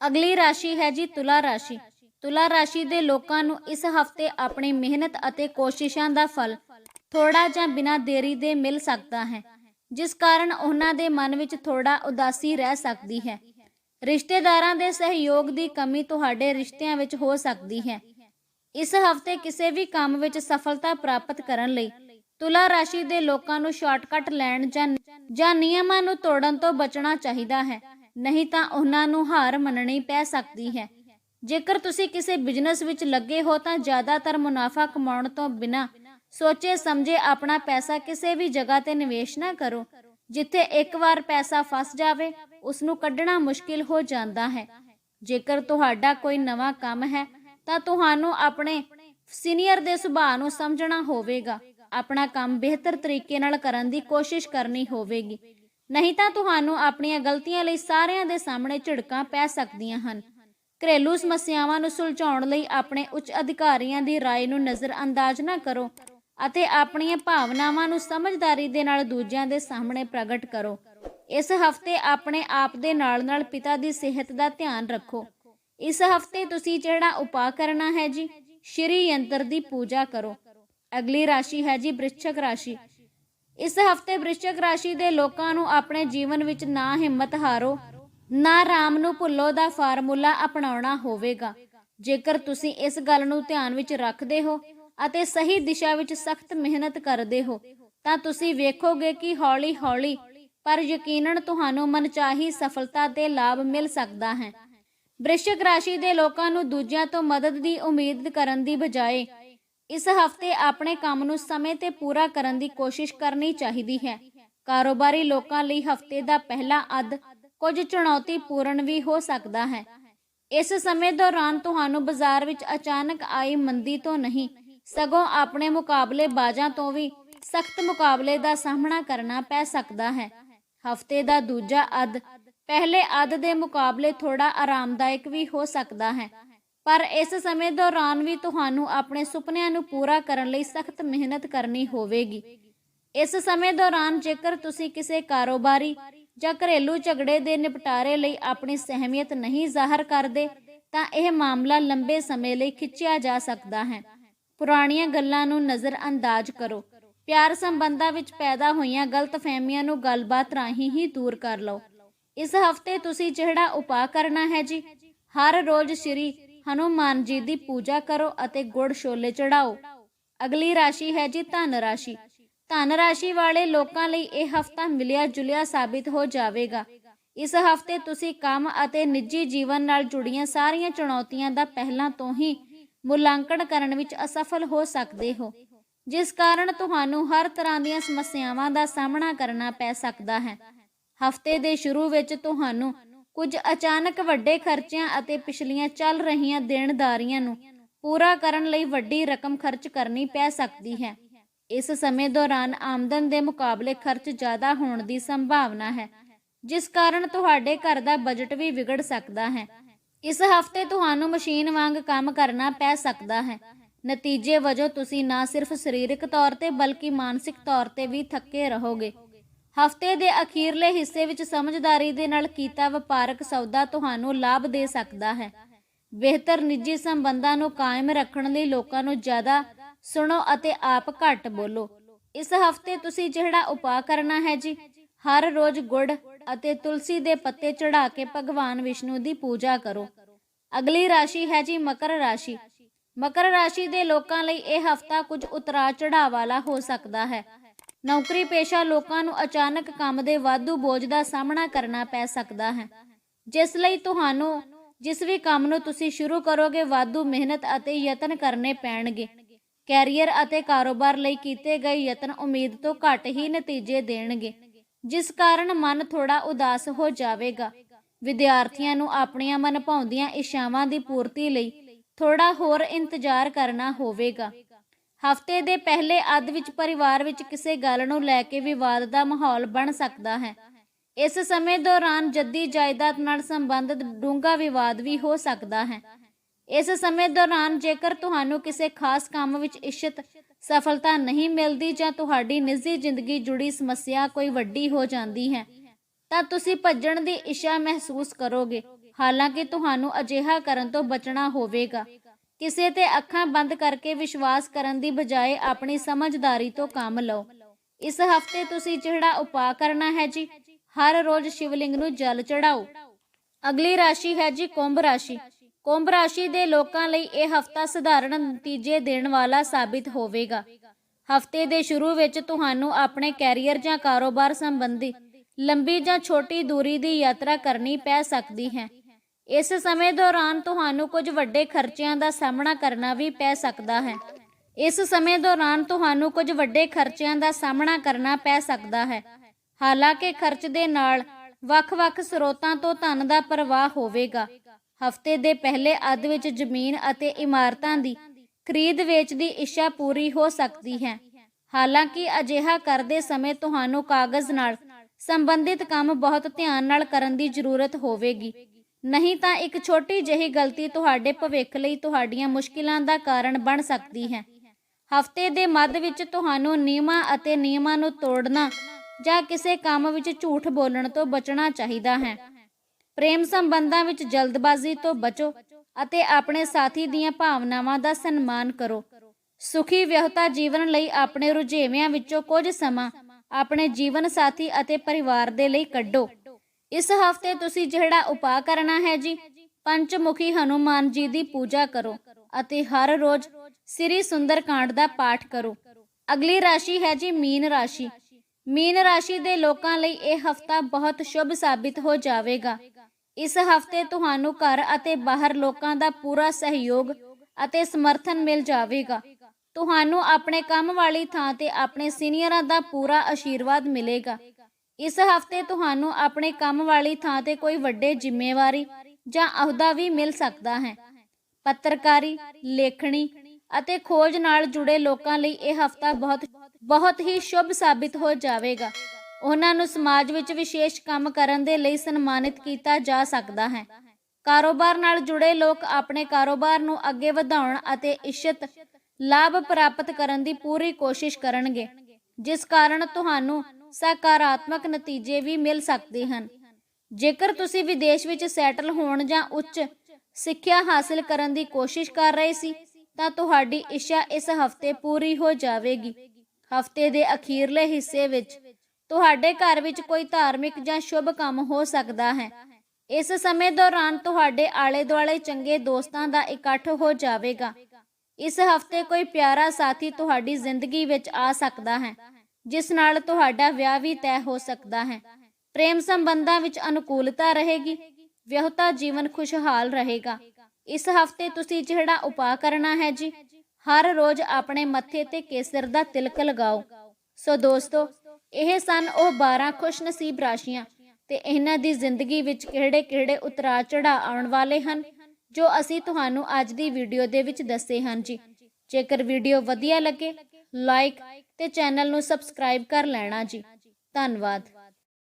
ਅਗਲੀ ਰਾਸ਼ੀ ਹੈ ਜੀ ਤੁਲਾ ਰਾਸ਼ੀ। ਤੁਲਾ ਰਾਸ਼ੀ ਦੇ ਲੋਕਾਂ ਨੂੰ ਇਸ ਹਫ਼ਤੇ ਆਪਣੀ ਮਿਹਨਤ ਅਤੇ ਕੋਸ਼ਿਸ਼ਾਂ ਦਾ ਫਲ ਥੋੜਾ ਜਾਂ ਬਿਨਾਂ ਦੇਰੀ ਦੇ ਮਿਲ ਸਕਦਾ ਹੈ, ਜਿਸ ਕਾਰਨ ਉਹਨਾਂ ਦੇ ਮਨ ਵਿੱਚ ਥੋੜਾ ਉਦਾਸੀ ਰਹਿ ਸਕਦੀ ਹੈ। ਰਿਸ਼ਤੇਦਾਰਾਂ ਦੇ ਸਹਿਯੋਗ ਦੀ ਕਮੀ ਤੁਹਾਡੇ ਰਿਸ਼ਤਿਆਂ ਵਿੱਚ ਹੋ ਸਕਦੀ ਹੈ। ਇਸ ਹਫ਼ਤੇ ਕਿਸੇ ਵੀ ਕੰਮ ਵਿੱਚ ਸਫਲਤਾ ਪ੍ਰਾਪਤ ਕਰਨ ਲਈ ਤੁਲਾ ਰਾਸ਼ੀ ਦੇ ਲੋਕਾਂ ਨੂੰ ਸ਼ਾਰਟਕਟ ਲੈਣ ਜਾਂ ਜਾਂ ਨਿਯਮਾਂ ਨੂੰ ਤੋੜਨ ਤੋਂ ਬਚਣਾ ਚਾਹੀਦਾ ਹੈ। ਨਹੀਂ ਤਾਂ ਉਹਨਾਂ ਨੂੰ ਹਾਰ ਮੰਨਣੀ ਪੈ ਸਕਦੀ ਹੈ। ਜੇਕਰ ਤੁਸੀਂ ਕਿਸੇ ਬਿਜ਼ਨਸ ਵਿੱਚ ਲੱਗੇ ਹੋ ਤਾਂ ਜ਼ਿਆਦਾਤਰ ਮੁਨਾਫਾ ਕਮਾਉਣ ਤੋਂ ਬਿਨਾਂ ਸੋਚੇ ਸਮਝੇ ਆਪਣਾ ਪੈਸਾ ਕਿਸੇ ਵੀ ਜਗ੍ਹਾ ਤੇ ਨਿਵੇਸ਼ ਨਾ ਕਰੋ। ਜਿੱਥੇ ਇੱਕ ਵਾਰ ਪੈਸਾ ਫਸ ਜਾਵੇ ਉਸ ਨੂੰ ਕੱਢਣਾ ਮੁਸ਼ਕਿਲ ਹੋ ਜਾਂਦਾ ਹੈ। ਜੇਕਰ ਤੁਹਾਡਾ ਕੋਈ ਨਵਾਂ ਕੰਮ ਹੈ, ਤਾਂ ਤੁਹਾਨੂੰ ਆਪਣੇ ਸੀਨੀਅਰ ਦੇ ਸੁਭਾਅ ਨੂੰ ਸਮਝਣਾ ਹੋਵੇਗਾ। ਆਪਣਾ ਕੰਮ ਬਿਹਤਰ ਤਰੀਕੇ ਨਾਲ ਕਰਨ ਦੀ ਕੋਸ਼ਿਸ਼ ਕਰਨੀ ਹੋਵੇਗੀ। ਨਹੀਂ ਤਾਂ ਤੁਹਾਨੂੰ ਆਪਣੀਆਂ ਗਲਤੀਆਂ ਲਈ ਸਾਰਿਆਂ ਦੇ ਸਾਹਮਣੇ ਝਿੜਕਾਂ ਪੈ ਸਕਦੀਆਂ ਹਨ ਘਰੇਲੂ ਸਮੱਸਿਆਵਾਂ ਨੂੰ ਸੁਲਝਾਉਣ ਲਈ ਆਪਣੇ ਉੱਚ ਅਧਿਕਾਰੀਆਂ ਦੀ رائے ਨੂੰ ਨਜ਼ਰਅੰਦਾਜ਼ ਨਾ ਕਰੋ ਅਤੇ ਆਪਣੀਆਂ ਭਾਵਨਾਵਾਂ ਨੂੰ ਸਮਝਦਾਰੀ ਦੇ ਨਾਲ ਦੂਜਿਆਂ ਦੇ ਸਾਹਮਣੇ ਪ੍ਰਗਟ ਕਰੋ ਇਸ ਹਫਤੇ ਆਪਣੇ ਆਪ ਦੇ ਨਾਲ-ਨਾਲ ਪਿਤਾ ਦੀ ਸਿਹਤ ਦਾ ਧਿਆਨ ਰੱਖੋ ਇਸ ਹਫਤੇ ਤੁਸੀਂ ਜਿਹੜਾ ਉਪਾਅ ਕਰਨਾ ਹੈ ਜੀ ਸ਼੍ਰੀ ਯੰਤਰ ਦੀ ਪੂਜਾ ਕਰੋ ਅਗਲੀ ਰਾਸ਼ੀ ਹੈ ਜੀ ਬ੍ਰਿਸ਼ਚਕ ਰਾਸ਼ੀ ਇਸ ਹਫ਼ਤੇ ਬ੍ਰਿਸ਼ਚਕ ਰਾਸ਼ੀ ਦੇ ਲੋਕਾਂ ਨੂੰ ਆਪਣੇ ਜੀਵਨ ਵਿੱਚ ਨਾ ਹਿੰਮਤ ਹਾਰੋ, ਨਾ ਰਾਮ ਨੂੰ ਭੁੱਲੋ ਦਾ ਫਾਰਮੂਲਾ ਅਪਣਾਉਣਾ ਹੋਵੇਗਾ। ਜੇਕਰ ਤੁਸੀਂ ਇਸ ਗੱਲ ਨੂੰ ਧਿਆਨ ਵਿੱਚ ਰੱਖਦੇ ਹੋ ਅਤੇ ਸਹੀ ਦਿਸ਼ਾ ਵਿੱਚ ਸਖਤ ਮਿਹਨਤ ਕਰਦੇ ਹੋ, ਤਾਂ ਤੁਸੀਂ ਵੇਖੋਗੇ ਕਿ ਹੌਲੀ-ਹੌਲੀ ਪਰ ਯਕੀਨਨ ਤੁਹਾਨੂੰ ਮਨਚਾਹੀ ਸਫਲਤਾ ਤੇ ਲਾਭ ਮਿਲ ਸਕਦਾ ਹੈ। ਬ੍ਰਿਸ਼ਚਕ ਰਾਸ਼ੀ ਦੇ ਲੋਕਾਂ ਨੂੰ ਦੂਜਿਆਂ ਤੋਂ ਮਦਦ ਦੀ ਉਮੀਦ ਕਰਨ ਦੀ ਬਜਾਏ ਇਸ ਹਫ਼ਤੇ ਆਪਣੇ ਕੰਮ ਨੂੰ ਸਮੇਂ ਤੇ ਪੂਰਾ ਕਰਨ ਦੀ ਕੋਸ਼ਿਸ਼ ਕਰਨੀ ਚਾਹੀਦੀ ਹੈ। ਕਾਰੋਬਾਰੀ ਲੋਕਾਂ ਲਈ ਹਫ਼ਤੇ ਦਾ ਪਹਿਲਾ ਅੱਧ ਕੁਝ ਚੁਣੌਤੀਪੂਰਨ ਵੀ ਹੋ ਸਕਦਾ ਹੈ। ਇਸ ਸਮੇਂ ਦੌਰਾਨ ਤੁਹਾਨੂੰ ਬਾਜ਼ਾਰ ਵਿੱਚ ਅਚਾਨਕ ਆਈ ਮੰਦੀ ਤੋਂ ਨਹੀਂ, ਸਗੋਂ ਆਪਣੇ ਮੁਕਾਬਲੇ ਬਾਜ਼ਾਂ ਤੋਂ ਵੀ ਸਖਤ ਮੁਕਾਬਲੇ ਦਾ ਸਾਹਮਣਾ ਕਰਨਾ ਪੈ ਸਕਦਾ ਹੈ। ਹਫ਼ਤੇ ਦਾ ਦੂਜਾ ਅੱਧ ਪਹਿਲੇ ਅੱਧ ਦੇ ਮੁਕਾਬਲੇ ਥੋੜਾ ਆਰਾਮਦਾਇਕ ਵੀ ਹੋ ਸਕਦਾ ਹੈ। ਪਰ ਇਸ ਸਮੇਂ ਦੌਰਾਨ ਵੀ ਤੁਹਾਨੂੰ ਆਪਣੇ ਸੁਪਨਿਆਂ ਨੂੰ ਪੂਰਾ ਕਰਨ ਲਈ ਸਖਤ ਮਿਹਨਤ ਕਰਨੀ ਹੋਵੇਗੀ। ਇਸ ਸਮੇਂ ਦੌਰਾਨ ਜੇਕਰ ਤੁਸੀਂ ਕਿਸੇ ਕਾਰੋਬਾਰੀ ਜਾਂ ਘਰੇਲੂ ਝਗੜੇ ਦੇ ਨਿਪਟਾਰੇ ਲਈ ਆਪਣੀ ਸਹਿਮੀਅਤ ਨਹੀਂ ਜ਼ਾਹਰ ਕਰਦੇ, ਤਾਂ ਇਹ ਮਾਮਲਾ ਲੰਬੇ ਸਮੇਂ ਲਈ ਖਿੱਚਿਆ ਜਾ ਸਕਦਾ ਹੈ। ਪੁਰਾਣੀਆਂ ਗੱਲਾਂ ਨੂੰ ਨਜ਼ਰਅੰਦਾਜ਼ ਕਰੋ। ਪਿਆਰ ਸੰਬੰਧਾਂ ਵਿੱਚ ਪੈਦਾ ਹੋਈਆਂ ਗਲਤਫਹਿਮੀਆਂ ਨੂੰ ਗੱਲਬਾਤ ਰਾਹੀਂ ਹੀ ਦੂਰ ਕਰ ਲਓ। ਇਸ ਹਫ਼ਤੇ ਤੁਸੀਂ ਜਿਹੜਾ ਉਪਾਅ ਕਰਨਾ ਹੈ ਜੀ, ਹਰ ਰੋਜ਼ ਸ਼੍ਰੀ ਹਨੂਮਾਨ ਜੀ ਦੀ ਪੂਜਾ ਕਰੋ ਅਤੇ ਗੁੜ ਛੋਲੇ ਚੜਾਓ। ਅਗਲੀ ਰਾਸ਼ੀ ਹੈ ਜੀ ਧਨ ਰਾਸ਼ੀ। ਧਨ ਰਾਸ਼ੀ ਵਾਲੇ ਲੋਕਾਂ ਲਈ ਇਹ ਹਫਤਾ ਮਿਲਿਆ ਜੁਲਿਆ ਸਾਬਿਤ ਹੋ ਜਾਵੇਗਾ। ਇਸ ਹਫ਼ਤੇ ਤੁਸੀਂ ਕੰਮ ਅਤੇ ਨਿੱਜੀ ਜੀਵਨ ਨਾਲ ਜੁੜੀਆਂ ਸਾਰੀਆਂ ਚੁਣੌਤੀਆਂ ਦਾ ਪਹਿਲਾਂ ਤੋਂ ਹੀ ਮੁਲਾਂਕਣ ਕਰਨ ਵਿੱਚ ਅਸਫਲ ਹੋ ਸਕਦੇ ਹੋ। ਜਿਸ ਕਾਰਨ ਤੁਹਾਨੂੰ ਹਰ ਤਰ੍ਹਾਂ ਦੀਆਂ ਸਮੱਸਿਆਵਾਂ ਦਾ ਸਾਹਮਣਾ ਕਰਨਾ ਪੈ ਸਕਦਾ ਹੈ। ਹਫ਼ਤੇ ਦੇ ਸ਼ੁਰੂ ਵਿੱਚ ਤੁਹਾਨੂੰ ਕੁਝ ਅਚਾਨਕ ਵੱਡੇ ਖਰਚਿਆਂ ਅਤੇ ਪਿਛਲੀਆਂ ਚੱਲ ਰਹੀਆਂ ਦੇਣਦਾਰੀਆਂ ਨੂੰ ਪੂਰਾ ਕਰਨ ਲਈ ਵੱਡੀ ਰਕਮ ਖਰਚ ਕਰਨੀ ਪੈ ਸਕਦੀ ਹੈ। ਇਸ ਸਮੇਂ ਦੌਰਾਨ ਆਮਦਨ ਦੇ ਮੁਕਾਬਲੇ ਖਰਚ ਜ਼ਿਆਦਾ ਹੋਣ ਦੀ ਸੰਭਾਵਨਾ ਹੈ, ਜਿਸ ਕਾਰਨ ਤੁਹਾਡੇ ਘਰ ਦਾ ਬਜਟ ਵੀ ਵਿਗੜ ਸਕਦਾ ਹੈ। ਇਸ ਹਫ਼ਤੇ ਤੁਹਾਨੂੰ ਮਸ਼ੀਨ ਵਾਂਗ ਕੰਮ ਕਰਨਾ ਪੈ ਸਕਦਾ ਹੈ। ਨਤੀਜੇ ਵਜੋਂ ਤੁਸੀਂ ਨਾ ਸਿਰਫ ਸਰੀਰਕ ਤੌਰ ਤੇ ਬਲਕਿ ਮਾਨਸਿਕ ਤੌਰ ਤੇ ਵੀ ਥੱਕੇ ਰਹੋਗੇ। ਹਫ਼ਤੇ ਦੇ ਅਖੀਰਲੇ ਹਿੱਸੇ ਵਿੱਚ ਸਮਝਦਾਰੀ ਦੇ ਨਾਲ ਕੀਤਾ ਵਪਾਰਕ ਸੌਦਾ ਤੁਹਾਨੂੰ ਲਾਭ ਦੇ ਸਕਦਾ ਹੈ। ਬਿਹਤਰ ਨਿੱਜੀ ਸੰਬੰਧਾਂ ਨੂੰ ਕਾਇਮ ਰੱਖਣ ਲਈ ਲੋਕਾਂ ਨੂੰ ਜ਼ਿਆਦਾ ਸੁਣੋ ਅਤੇ ਆਪ ਘੱਟ ਬੋਲੋ। ਇਸ ਹਫ਼ਤੇ ਤੁਸੀਂ ਜਿਹੜਾ ਉਪਾਅ ਕਰਨਾ ਹੈ ਜੀ, ਹਰ ਰੋਜ਼ ਗੁੜ ਅਤੇ ਤੁਲਸੀ ਦੇ ਪੱਤੇ ਚੜਾ ਕੇ ਭਗਵਾਨ ਵਿਸ਼ਨੂੰ ਦੀ ਪੂਜਾ ਕਰੋ। ਅਗਲੀ ਰਾਸ਼ੀ ਹੈ ਜੀ ਮਕਰ ਰਾਸ਼ੀ। ਮਕਰ ਰਾਸ਼ੀ ਦੇ ਲੋਕਾਂ ਲਈ ਇਹ ਹਫਤਾ ਕੁਝ ਉਤਰਾ ਚੜਾਅ ਵਾਲਾ ਹੋ ਸਕਦਾ ਹੈ। ਨੌਕਰੀ ਪੇਸ਼ਾ ਲੋਕਾਂ ਨੂੰ ਅਚਾਨਕ ਕੰਮ ਦੇ ਵਾਧੂ ਬੋਝ ਦਾ ਸਾਹਮਣਾ ਕਰਨਾ ਪੈ ਸਕਦਾ ਹੈ। ਜਿਸ ਲਈ ਤੁਹਾਨੂੰ, ਜਿਸ ਵੀ ਕੰਮ ਨੂੰ ਤੁਸੀਂ ਸ਼ੁਰੂ ਕਰੋਗੇ, ਵਾਧੂ ਮਿਹਨਤ ਅਤੇ ਯਤਨ ਕਰਨੇ ਪੈਣਗੇ। ਕੈਰੀਅਰ ਅਤੇ ਕਾਰੋਬਾਰ ਲਈ ਕੀਤੇ ਗਏ ਯਤਨ ਉਮੀਦ ਤੋਂ ਘੱਟ ਹੀ ਨਤੀਜੇ ਦੇਣਗੇ, ਜਿਸ ਕਾਰਨ ਮਨ ਥੋੜਾ ਉਦਾਸ ਹੋ ਜਾਵੇਗਾ। ਵਿਦਿਆਰਥੀਆਂ ਨੂੰ ਆਪਣੀਆਂ ਮਨਭਾਉਂਦੀਆਂ ਇੱਛਾਵਾਂ ਦੀ ਪੂਰਤੀ ਲਈ ਥੋੜਾ ਹੋਰ ਇੰਤਜ਼ਾਰ ਕਰਨਾ ਹੋਵੇਗਾ। ਹਫ਼ਤੇ ਦੇ ਪਹਿਲੇ ਅੱਧ ਵਿੱਚ ਪਰਿਵਾਰ ਵਿੱਚ ਕਿਸੇ ਗੱਲ ਨੂੰ ਲੈ ਕੇ ਵਿਵਾਦ ਦਾ ਮਾਹੌਲ ਬਣ ਸਕਦਾ ਹੈ। ਇਸ ਸਮੇਂ ਦੌਰਾਨ ਜੱਦੀ ਜਾਇਦਾਦ ਨਾਲ ਸੰਬੰਧਿਤ ਡੂੰਘਾ ਵਿਵਾਦ ਵੀ ਹੋ ਸਕਦਾ ਹੈ। ਇਸ ਸਮੇਂ ਦੌਰਾਨ ਜੇਕਰ ਤੁਹਾਨੂੰ ਕਿਸੇ ਖਾਸ ਕੰਮ ਵਿੱਚ ਇੱਛਤ ਸਫਲਤਾ ਨਹੀਂ ਮਿਲਦੀ ਜਾਂ ਤੁਹਾਡੀ ਨਿੱਜੀ ਜ਼ਿੰਦਗੀ ਜੁੜੀ ਸਮੱਸਿਆ ਕੋਈ ਵੱਡੀ ਹੋ ਜਾਂਦੀ ਹੈ, ਤਾਂ ਤੁਸੀਂ ਭੱਜਣ ਦੀ ਇੱਛਾ ਮਹਿਸੂਸ ਕਰੋਗੇ। ਹਾਲਾਂਕਿ ਤੁਹਾਨੂੰ ਅਜਿਹਾ ਕਰਨ ਤੋਂ ਬਚਣਾ ਹੋਵੇਗਾ। ਕਿਸੇ ਤੇ ਅੱਖਾਂ ਬੰਦ ਕਰਕੇ ਵਿਸ਼ਵਾਸ ਕਰਨ ਦੀ ਬਜਾਏ ਆਪਣੀ ਸਮਝਦਾਰੀ ਤੋਂ ਕੰਮ ਲਓ। ਇਸ ਹਫ਼ਤੇ ਤੁਸੀਂ ਜਿਹੜਾ ਉਪਾਅ ਕਰਨਾ ਹੈ ਜੀ। ਹਰ ਰੋਜ਼ ਸ਼ਿਵਲਿੰਗ ਨੂੰ ਜਲ ਚੜਾਓ ਅਗਲੀ ਰਾਸ਼ੀ ਹੈ ਜੀ ਕੁੰਭ ਰਾਸ਼ੀ। ਕੁੰਭ ਰਾਸ਼ੀ ਦੇ ਲੋਕਾਂ ਲਈ ਇਹ ਹਫਤਾ ਸਧਾਰਨ ਨਤੀਜੇ ਦੇਣ ਵਾਲਾ ਸਾਬਿਤ ਹੋਵੇਗਾ। ਹਫ਼ਤੇ ਦੇ ਸ਼ੁਰੂ ਵਿੱਚ ਤੁਹਾਨੂੰ ਆਪਣੇ ਕੈਰੀਅਰ ਜਾਂ ਕਾਰੋਬਾਰ ਸੰਬੰਧੀ ਲੰਬੀ ਜਾਂ ਛੋਟੀ ਦੂਰੀ ਦੀ ਯਾਤਰਾ ਕਰਨੀ ਪੈ ਸਕਦੀ ਹੈ। ਇਸ ਸਮੇਂ ਦੌਰਾਨ ਤੁਹਾਨੂੰ ਕੁਝ ਵੱਡੇ ਖਰਚਿਆਂ ਦਾ ਸਾਹਮਣਾ ਕਰਨਾ ਵੀ ਪੈ ਸਕਦਾ ਹੈ। ਇਸ ਸਮੇਂ ਦੌਰਾਨ ਤੁਹਾਨੂੰ ਕੁਝ ਵੱਡੇ ਖਰਚਿਆਂ ਦਾ ਸਾਹਮਣਾ ਕਰਨਾ ਪੈ ਸਕਦਾ ਹੈ। ਹਾਲਾਂਕਿ ਖਰਚ ਦੇ ਨਾਲ ਵੱਖ-ਵੱਖ ਸਰੋਤਾਂ ਤੋਂ ਧਨ ਦਾ ਪ੍ਰਵਾਹ ਹੋਵੇਗਾ। ਹਫ਼ਤੇ ਦੇ ਪਹਿਲੇ ਅੱਧ ਵਿੱਚ ਜ਼ਮੀਨ ਅਤੇ ਇਮਾਰਤਾਂ ਦੀ ਖਰੀਦ ਵੇਚ ਦੀ ਇੱਛਾ ਪੂਰੀ ਹੋ ਸਕਦੀ ਹੈ। ਹਾਲਾਂਕਿ ਅਜਿਹਾ ਕਰਦੇ ਸਮੇਂ ਤੁਹਾਨੂੰ ਕਾਗਜ਼ ਨਾਲ ਸੰਬੰਧਿਤ ਕੰਮ ਬਹੁਤ ਧਿਆਨ ਨਾਲ ਕਰਨ ਦੀ ਜ਼ਰੂਰਤ ਹੋਵੇਗੀ। ਨਹੀਂ ਤਾਂ ਇੱਕ ਛੋਟੀ ਜਿਹੀ ਗਲਤੀ ਤੁਹਾਡੇ ਭਵਿੱਖ ਲਈ ਤੁਹਾਡੀਆਂ ਮੁਸ਼ਕਿਲਾਂ ਦਾ ਕਾਰਨ ਬਣ ਸਕਦੀ ਹੈ। ਹਫ਼ਤੇ ਦੇ ਮੱਧ ਵਿੱਚ ਤੁਹਾਨੂੰ ਨਿਯਮਾਂ ਅਤੇ ਨਿਯਮਾਂ ਨੂੰ ਤੋੜਨਾ ਜਾਂ ਕਿਸੇ ਕੰਮ ਵਿੱਚ ਝੂਠ ਬੋਲਣ ਤੋਂ ਬਚਣਾ ਚਾਹੀਦਾ ਹੈ। ਪ੍ਰੇਮ ਸੰਬੰਧਾਂ ਵਿੱਚ ਜਲਦਬਾਜ਼ੀ ਤੋਂ ਬਚੋ ਅਤੇ ਆਪਣੇ ਸਾਥੀ ਦੀਆਂ ਭਾਵਨਾਵਾਂ ਦਾ ਸਨਮਾਨ ਕਰੋ। ਸੁਖੀ ਵਿਆਹਤਾ ਜੀਵਨ ਲਈ ਆਪਣੇ ਰੁਝੇਵਿਆਂ ਵਿੱਚੋਂ ਕੁਝ ਸਮਾਂ ਆਪਣੇ ਜੀਵਨ ਸਾਥੀ ਅਤੇ ਪਰਿਵਾਰ ਦੇ ਲਈ ਕੱਢੋ। ਇਸ ਹਫ਼ਤੇ ਤੁਸੀਂ ਜਿਹੜਾ ਉਪਾਅ ਕਰਨਾ ਹੈ ਜੀ, ਪੰਚਮੁਖੀ ਹਨੂਮਾਨ ਜੀ ਦੀ ਪੂਜਾ ਕਰੋ ਅਤੇ ਹਰ ਰੋਜ਼ ਸ੍ਰੀ ਸੁੰਦਰਕਾਂਡ ਦਾ ਪਾਠ ਕਰੋ। ਅਗਲੀ ਰਾਸ਼ੀ ਹੈ ਜੀ ਮੀਨ ਰਾਸ਼ੀ। ਮੀਨ ਰਾਸ਼ੀ ਦੇ ਲੋਕਾਂ ਲਈ ਇਹ ਹਫਤਾ ਬਹੁਤ ਸ਼ੁਭ ਸਾਬਿਤ ਹੋ ਜਾਵੇਗਾ। ਇਸ ਹਫ਼ਤੇ ਤੁਹਾਨੂੰ ਘਰ ਅਤੇ ਬਾਹਰ ਲੋਕਾਂ ਦਾ ਪੂਰਾ ਸਹਿਯੋਗ ਅਤੇ ਸਮਰਥਨ ਮਿਲ ਜਾਵੇਗਾ। ਤੁਹਾਨੂੰ ਆਪਣੇ ਕੰਮ ਵਾਲੀ ਥਾਂ ਤੇ ਆਪਣੇ ਸੀਨੀਅਰਾਂ ਦਾ ਪੂਰਾ ਆਸ਼ੀਰਵਾਦ ਮਿਲੇਗਾ। ਇਸ ਹਫ਼ਤੇ ਤੁਹਾਨੂੰ ਆਪਣੇ ਕੰਮ ਵਾਲੀ ਥਾਂ ਤੇ ਕੋਈ ਵੱਡੇ ਜ਼ਿੰਮੇਵਾਰੀ ਜਾਂ ਅਹੁਦਾ ਵੀ ਮਿਲ ਸਕਦਾ ਹੈ। ਪੱਤਰਕਾਰੀ, ਲੇਖਣੀ ਅਤੇ ਖੋਜ ਨਾਲ ਜੁੜੇ ਲੋਕਾਂ ਲਈ ਇਹ ਹਫਤਾ ਬਹੁਤ ਬਹੁਤ ਹੀ ਸ਼ੁਭ ਸਾਬਿਤ ਹੋ ਜਾਵੇਗਾ। ਉਹਨਾਂ ਨੂੰ ਸਮਾਜ ਵਿੱਚ ਵਿਸ਼ੇਸ਼ ਕੰਮ ਕਰਨ ਦੇ ਲਈ ਸਨਮਾਨਿਤ ਕੀਤਾ ਜਾ ਸਕਦਾ ਹੈ। ਕਾਰੋਬਾਰ ਨਾਲ ਜੁੜੇ ਲੋਕ ਆਪਣੇ ਕਾਰੋਬਾਰ ਨੂੰ ਅੱਗੇ ਵਧਾਉਣ ਅਤੇ ਇਸ਼ਤ ਲਾਭ ਪ੍ਰਾਪਤ ਕਰਨ ਦੀ ਪੂਰੀ ਕੋਸ਼ਿਸ਼ ਕਰਨਗੇ, ਜਿਸ ਕਾਰਨ ਤੁਹਾਨੂੰ ਸਕਾਰਾਤਮਕ ਨਤੀਜੇ ਵੀ ਮਿਲ ਸਕਦੇ ਹਨ। ਜੇਕਰ ਤੁਸੀਂ ਵਿਦੇਸ਼ ਵਿੱਚ ਸੈਟਲ ਹੋਣ ਜਾਂ ਉੱਚ ਸਿੱਖਿਆ ਹਾਸਲ ਕਰਨ ਦੀ ਕੋਸ਼ਿਸ਼ ਕਰ ਰਹੇ ਸੀ, ਤਾਂ ਤੁਹਾਡੀ ਇੱਛਾ ਇਸ ਹਫ਼ਤੇ ਪੂਰੀ ਹੋ ਜਾਵੇਗੀ। ਹਫ਼ਤੇ ਦੇ ਅਖੀਰਲੇ ਹਿੱਸੇ ਵਿੱਚ ਤੁਹਾਡੇ ਘਰ ਵਿੱਚ ਕੋਈ ਧਾਰਮਿਕ ਜਾਂ ਸ਼ੁਭ ਕੰਮ ਹੋ ਸਕਦਾ ਹੈ। ਇਸ ਸਮੇਂ ਦੌਰਾਨ ਤੁਹਾਡੇ ਆਲੇ-ਦੁਆਲੇ ਚੰਗੇ ਦੋਸਤਾਂ ਦਾ ਇਕੱਠ ਹੋ ਜਾਵੇਗਾ। ਇਸ ਹਫ਼ਤੇ ਕੋਈ ਪਿਆਰਾ ਸਾਥੀ ਤੁਹਾਡੀ ਜ਼ਿੰਦਗੀ ਵਿੱਚ ਆ ਸਕਦਾ ਹੈ। ਜਿਸ ਨਾਲ ਤੁਹਾਡਾ ਵਿਆਹ ਵੀ ਤੈਅ ਹੋ ਸਕਦਾ ਹੈ। ਪ੍ਰੇਮ ਸੰਬੰਧਾਂ ਵਿੱਚ ਅਨੁਕੂਲਤਾ ਰਹੇਗੀ, ਵਿਆਹਤਾ ਜੀਵਨ ਖੁਸ਼ਹਾਲ ਰਹੇਗਾ। ਇਸ ਹਫ਼ਤੇ ਤੁਸੀਂ ਜਿਹੜਾ ਉਪਾਅ ਕਰਨਾ ਹੈ ਜੀ, ਹਰ ਰੋਜ਼ ਆਪਣੇ ਮੱਥੇ ਤੇ ਕੇਸਰ ਦਾ ਤਿਲਕ ਲਗਾਓ। ਸੋ ਦੋਸਤੋ, ਇਹ ਸਨ ਉਹ 12 ਖੁਸ਼ਨਸੀਬ ਰਾਸ਼ੀਆਂ ਤੇ ਇਹਨਾਂ ਦੀ ਜ਼ਿੰਦਗੀ ਵਿੱਚ ਕਿਹੜੇ-ਕਿਹੜੇ ਉਤਰਾ ਚੜਾ ਆਉਣ ਵਾਲੇ ਹਨ, ਜੋ ਅਸੀਂ ਤੁਹਾਨੂੰ ਅੱਜ ਦੀ ਵੀਡੀਓ ਦੇ ਵਿੱਚ ਦੱਸੇ ਹਨ ਜੀ। ਜੇਕਰ ਵੀਡੀਓ ਵਧੀਆ ਲੱਗੇ, ਲਾਈਕ ਤੇ ਚੈਨਲ ਨੂੰ ਸਬਸਕ੍ਰਾਈਬ ਕਰ ਲੈਣਾ ਜੀ। ਧੰਨਵਾਦ।